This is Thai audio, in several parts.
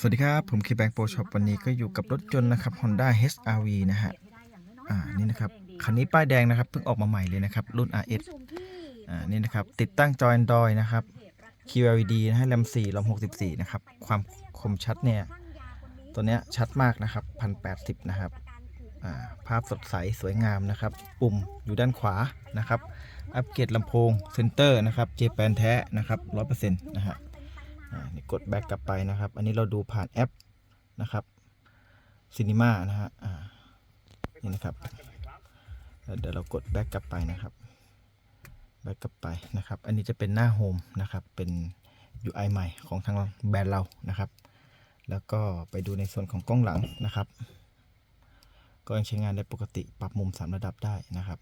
สวัสดีครับ ผมคีแบงโปรช็อปวันนี้ก็อยู่กับรถยนต์นะครับ Honda HRV นะฮะอ่านี่นะครับคันนี้ป้ายแดงนะครับเพิ่งออกมาใหม่เลยนะครับ รุ่น RS อ่านี่นะครับติดตั้งจอ Android นะครับ QLED นะฮะ RAM 4 ROM 64 นะครับ ความคมชัดเนี่ย ตัวเนี้ยชัดมากนะครับ 1080 นะครับอ่าภาพสดใสสวยงามนะครับ ปุ่มอยู่ด้านขวานะครับ อัปเกรดลำโพงเซนเตอร์นะครับเจแปนแท้นะครับ 100%นะฮะอ่านี่ กดแบ็กกลับไปนะครับ อันนี้เราดูผ่านแอปนะครับซีนิมานะฮะอ่านี่นะครับเดี๋ยวเรากดแบ็กกลับไปนะครับแบ็กกลับไปนะครับ อันนี้จะเป็นหน้าโฮมนะครับ เป็น UI ใหม่ของทางแบรนด์เรานะครับ แล้วก็ไปดูในส่วนของกล้องหลังนะครับ ก็ยังใช้งานได้ปกติปรับมุมสามระดับได้นะครับ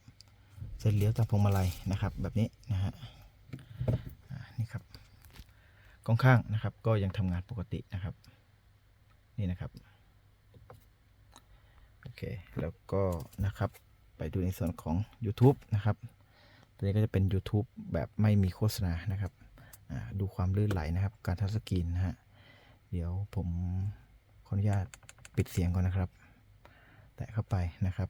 เส้นเลี้ยวตามพวงมาลัยนะครับ แบบนี้นะฮะ กล้องข้างนะครับ ก็ยังทำงานปกตินะครับ นี่นะครับโอเคแล้วก็นะครับไปดูในส่วนของ YouTube นะครับ ตัวนี้ก็จะเป็น YouTube แบบไม่มีโฆษณานะครับดูความลื่นไหลนะครับ การทัชสกรีนนะฮะเดี๋ยวผมขออนุญาตปิดเสียงก่อนนะครับ แตะเข้าไปนะครับ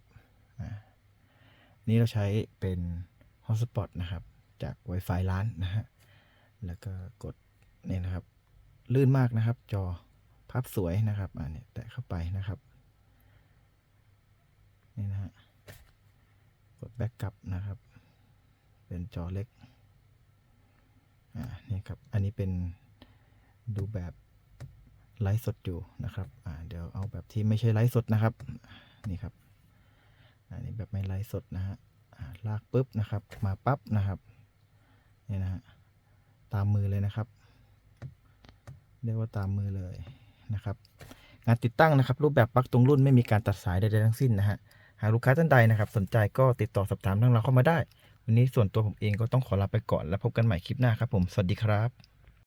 นี่เราใช้เป็น Hotspot นะครับ จาก Wi-Fi ร้านนะฮะแล้วก็กด นี่นะครับ ลื่นมากนะครับ จอภาพสวยนะครับอ่าเนี่ยแตะเข้าไปนะครับนี่นะฮะกดแบ็กกลับนะครับ เป็นจอเล็กอ่านี่ครับอันนี้เป็นดูแบบไลฟ์สดอยู่นะครับอ่าเดี๋ยวเอาแบบที่ไม่ใช่ไลฟ์สดนะครับ นี่ครับอันนี้แบบไม่ไลฟ์สดนะฮะอ่าลากปุ๊บนะครับ มาปั๊บนะครับนี่นะฮะตามมือเลยนะครับ เรียกว่าตามมือเลยนะครับ งานติดตั้งนะครับ รูปแบบปลั๊กตรงรุ่นไม่มีการตัดสายใดๆทั้งสิ้นนะฮะหากลูกค้าท่านใดนะครับ สนใจก็ติดต่อสอบถามทางเราเข้ามาได้ วันนี้ส่วนตัวผมเองก็ต้องขอลาไปก่อนแล้วพบกันใหม่คลิปหน้าครับผมสวัสดีครับ